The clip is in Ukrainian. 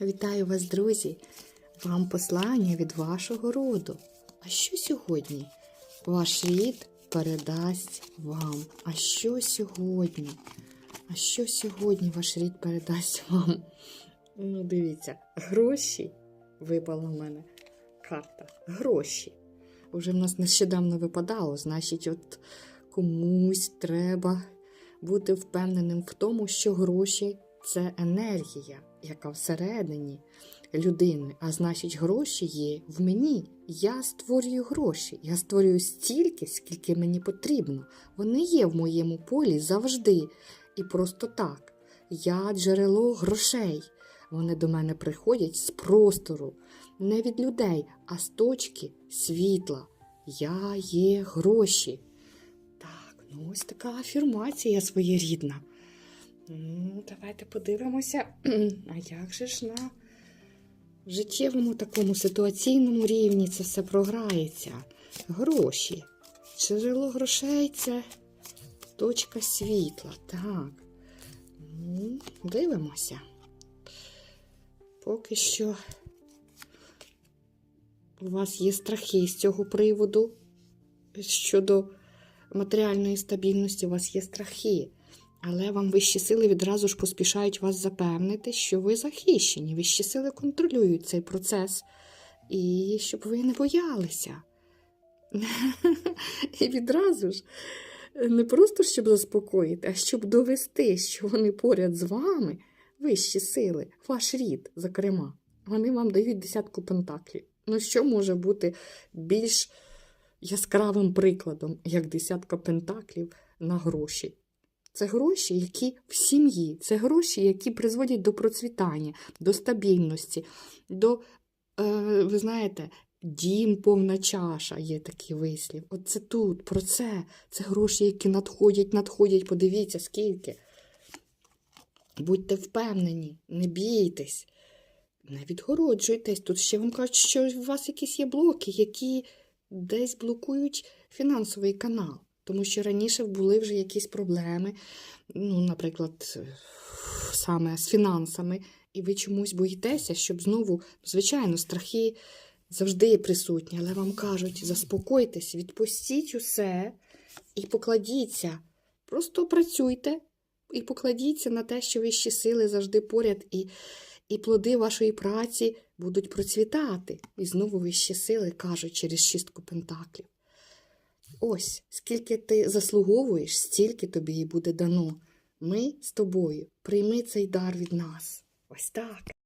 Вітаю вас, друзі! Вам послання від вашого роду. А що сьогодні? Ваш рід передасть вам. А що сьогодні? А що сьогодні ваш рід передасть вам? Ну, дивіться, гроші випала в мене карта. Гроші. Уже в нас нещодавно випадало, значить, от комусь треба бути впевненим в тому, що гроші це енергія, яка всередині людини. А значить, гроші є в мені. Я створюю гроші. Я створюю стільки, скільки мені потрібно. Вони є в моєму полі завжди. І просто так. Я джерело грошей. Вони до мене приходять з простору, не від людей, а з точки світла. Я є гроші. Так, ну ось така афірмація своєрідна. Ну, давайте подивимося, а як же ж на життєвому такому ситуаційному рівні це все програється. Гроші. Джерело грошей це точка світла. Так. Ну, дивимося. Поки що у вас є страхи з цього приводу щодо матеріальної стабільності, у вас є страхи. Але вам вищі сили відразу ж поспішають вас запевнити, що ви захищені. Вищі сили контролюють цей процес. І щоб ви не боялися. І відразу ж не просто щоб заспокоїти, а щоб довести, що вони поряд з вами, вищі сили, ваш рід, зокрема, вони вам дають десятку пентаклів. Ну, що може бути більш яскравим прикладом, як десятка пентаклів на гроші? Це гроші, які в сім'ї, це гроші, які призводять до процвітання, до стабільності, до, е, ви знаєте, дім повна чаша, є такий вислів. От це тут, про це. Це гроші, які надходять, надходять. Подивіться, скільки. Будьте впевнені, не бійтесь, не відгороджуйтесь. Тут ще вам кажуть, що у вас якісь є блоки, які десь блокують фінансовий канал. Тому що раніше були вже якісь проблеми, ну, наприклад, саме з фінансами, і ви чомусь боїтеся, щоб знову, звичайно, страхи завжди присутні, але вам кажуть, заспокойтесь, відпустіть усе і покладіться. Просто працюйте і покладіться на те, що вищі сили завжди поряд, і, і плоди вашої праці будуть процвітати. І знову вищі сили кажуть через шістку пентаклів. Ось, скільки ти заслуговуєш, стільки тобі і буде дано. Ми з тобою. Прийми цей дар від нас. Ось так.